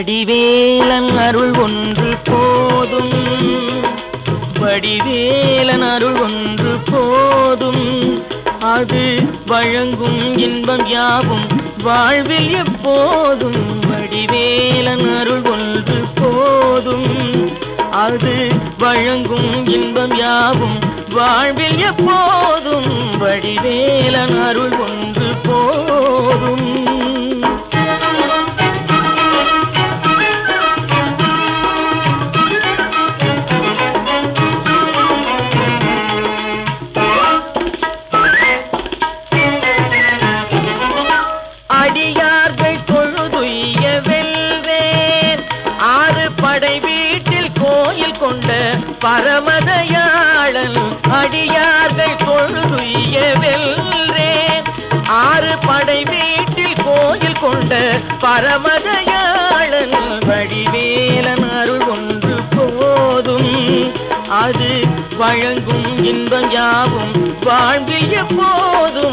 வடிவேலன் அருள் ஒன்று போதும். வடிவேலன் அருள் ஒன்று போதும். அது வழங்கும் இன்பம் யாவும் வாழ்வில் எப்போதும். வடிவேலன் அருள் ஒன்று போதும். அது வழங்கும் இன்பம் யாவும் வாழ்வில் எப்போதும். வடிவேலன் அருள் ஒன்று போதும். கொண்ட பரமதயாளன் அடியார்கள் தொழுதுய்ய வெல்றே. ஆறு படை வீட்டில் கோயில் கொண்ட பரமதயாளன் வடிவேலன் அருள் ஒன்று போதும். அது வழங்கும் இன்பம் யாவும் வாழ்வில் போதும்.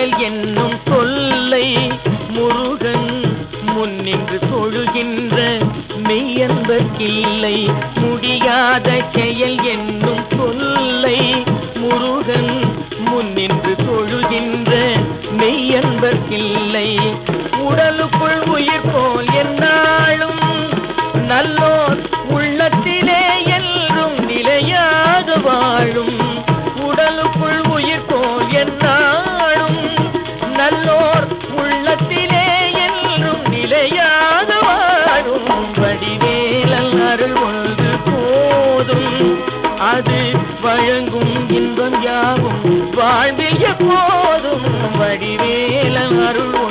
செயல் என்னும் சொல்லை முருகன் முன்னின்று தொழுகின்ற மெய்யன்பர்க்கில்லை. முடியாத செயல் என்னும் சொல்லை முருகன் முன்னின்று தொழுகின்ற மெய்யன்பர்க்கில்லை. அருள் ஒன்று போதும். அது வழங்கும் இன்பம் யாவும். வாழ்விய போதும். வடிவேலன் அருள்